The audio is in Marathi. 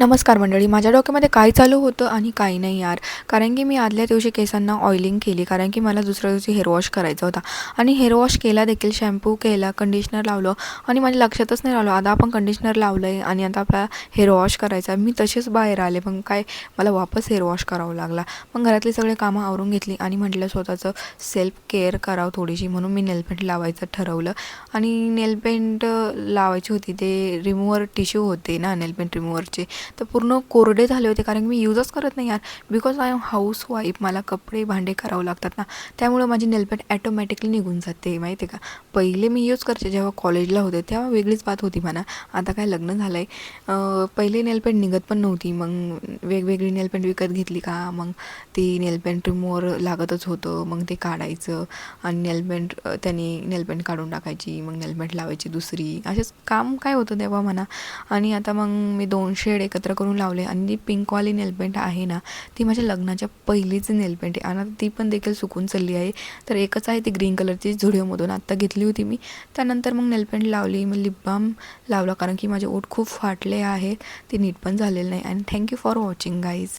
नमस्कार मंडळी माझ्या डोक्यामध्ये काय चालू होतं आणि काही नाही यार. कारण की मी आदल्या दिवशी केसांना ऑइलिंग केली कारण की मला दुसऱ्या दिवशी हेअरवॉश करायचा होता. आणि हेअरवॉश केला देखील शॅम्पू केला कंडिशनर लावलं आणि माझ्या लक्षातच नाही राहिलं. आता आपण कंडिशनर लावलं आहे आणि आता आपला हेअर वॉश करायचा आहे. मी तसेच बाहेर आले मग काय मला वापस हेअर वॉश करावं लागला. मग घरातली सगळे कामं आवरून घेतली आणि म्हटलं स्वतःचं सेल्फ केअर करावं थोडीशी. म्हणून मी नेलपेंट लावायचं ठरवलं. आणि नेलपेंट लावायची होती. ते रिमूवर टिश्यू होते ना नेलपेंट रिमूवरचे तर पूर्ण कोरडे झाले होते कारण मी यूजच करत नाही यार. Because I am housewife मला कपडे भांडे करावं लागतात ना. त्यामुळं माझी नेलपेंट ॲटोमॅटिकली निघून जाते माहिती आहे का? पहिले मी यूज करते जेव्हा कॉलेजला होते तेव्हा वेगळीच बात होती म्हणा आता काय लग्न झालं आहे पहिले नेलपेंट निघत पण नव्हती. मग वेगवेगळी नेलपेंट विकत घेतली का? मग ती नेलपेंट रिमोर लागतच होतं. मग ते काढायचं. आणि नेलपेंट त्यांनी नेलपेंट काढून टाकायची. मग नेलपेंट लावायची दुसरी. असेच काम काय होतं तेव्हा म्हणा. आणि आता मग मी दोन शेड एकत्र करून लावले. आणि जी पिंकवाली नेलपेंट आहे ना ती माझ्या लग्नाच्या पहिलीच नेलपेंट आहे. आणि ती पण देखील सुकून चालली आहे. तर एकच आहे ती ग्रीन कलरची झुडिओमधून आत्ता घेतली होती मी. त्यानंतर मग नेलपेंट लावली. मग लिप बाम लावला. कारण की माझे ओठ खूप फाटले आहे ते नीट पण झालेलं नाही. आणि थँक्यू फॉर वॉचिंग गाईज